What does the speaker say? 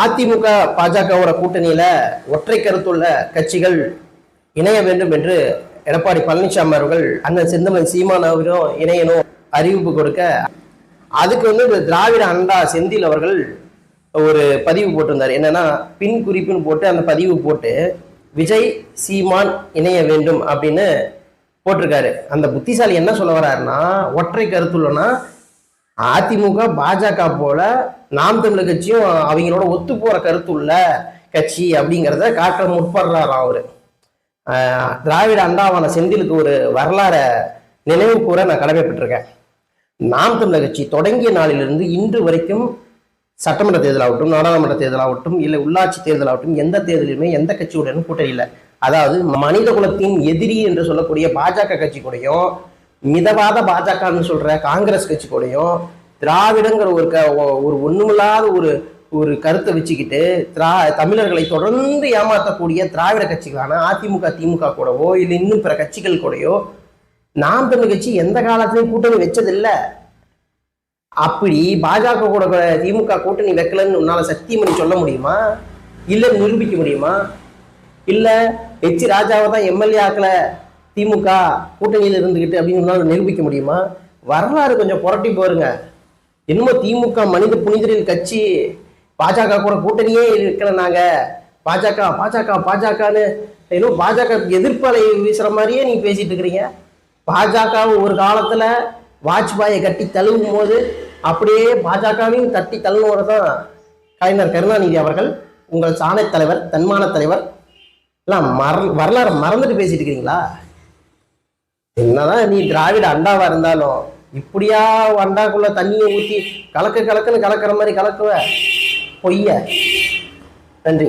அதிமுக பாஜகவோட கூட்டணியில ஒற்றை கருத்துள்ள கட்சிகள் இணைய வேண்டும் என்று எடப்பாடி பழனிசாமி அவர்கள் அண்ணன் செந்தமன் சீமான் அவரும் அறிவிப்பு கொடுக்க அதுக்கு வந்து இந்த திராவிட அண்டா செந்தில் அவர்கள் ஒரு பதிவு போட்டிருந்தார். என்னன்னா பின் குறிப்புன்னு போட்டு அந்த பதிவு போட்டு விஜய் சீமான் இணைய வேண்டும் அப்படின்னு போட்டிருக்காரு. அந்த புத்திசாலி என்ன சொல்ல வர்றாருன்னா ஒற்றை கருத்துள்ளனா அதிமுக பாஜக போல நாம் தமிழர் கட்சியும் அவங்களோட ஒத்து போற கருத்துள்ள கட்சி அப்படிங்கிறத காட்ட முற்படுறாரு அவரு. ஆஹ் திராவிட அண்டாவான செந்திலுக்கு ஒரு வரலாற நினைவு கூற நான் கடமைப்பட்டிருக்கேன். நாம் தமிழர் கட்சி தொடங்கிய நாளிலிருந்து இன்று வரைக்கும் சட்டமன்ற தேர்தலாகட்டும் நாடாளுமன்ற தேர்தலாகட்டும் இல்லை உள்ளாட்சி தேர்தலாகட்டும் எந்த தேர்தலுமே எந்த கட்சியுடனும் கூட்டணி இல்லை அதாவது மனித குலத்தின் எதிரி என்று சொல்லக்கூடிய பாஜக கட்சி கூடயும் மிதவாத பாஜகன்னு சொல்ற காங்கிரஸ் கட்சி கூடயும் திராவிடங்கிற ஒரு க ஒ- ஒரு ஒண்ணுமில்லாத ஒரு ஒரு கருத்தை வச்சுக்கிட்டு திரா தமிழர்களை தொடர்ந்து ஏமாற்றக்கூடிய திராவிட கட்சிகளான அதிமுக திமுக கூடவோ இல்லை இன்னும் பிற கட்சிகள் கூடயோ நாம் தமிழ் கட்சி எந்த காலத்திலையும் கூட்டணி வச்சதில்லை. அப்படி பாஜக கூட திமுக கூட்டணி வைக்கலன்னு உன்னால சத்தியமணி சொல்ல முடியுமா? இல்லை நிரூபிக்க முடியுமா? இல்லை எச் ராஜாவை தான் எம்எல்ஏ ஆக்கல. திமுக கூட்டணியில் இருந்துகிட்டு அப்படின்னு உன்னால நிரூபிக்க முடியுமா? வரலாறு கொஞ்சம் புரட்டி போருங்க. என்னமோ திமுக மனித புனிதரின் கட்சி பாஜக கூட கூட்டணியே இருக்கிற நாங்கள் பாஜக பாஜக பாஜகன்னு ஏதோ பாஜக எதிர்ப்பலை வீசுகிற மாதிரியே நீங்கள் பேசிகிட்டு இருக்கிறீங்க. பாஜக ஒரு காலத்தில் வாஜ்பாயை கட்டி தழுவும் போது அப்படியே பாஜகவையும் தட்டி தள்ளுனவர் தான் கலைஞர் கருணாநிதி அவர்கள் உங்கள் சாணை தலைவர் தன்மான தலைவர். எல்லாம் மற வரலாறு மறந்துட்டு பேசிட்டு இருக்கிறீங்களா? என்னதான் நீ திராவிட அண்டாவா இருந்தாலும் இப்படியா அண்டாக்குள்ள தண்ணியை ஊற்றி கலக்கு கலக்குன்னு கலக்கிற மாதிரி கலக்குவ? பொய்ய. நன்றி.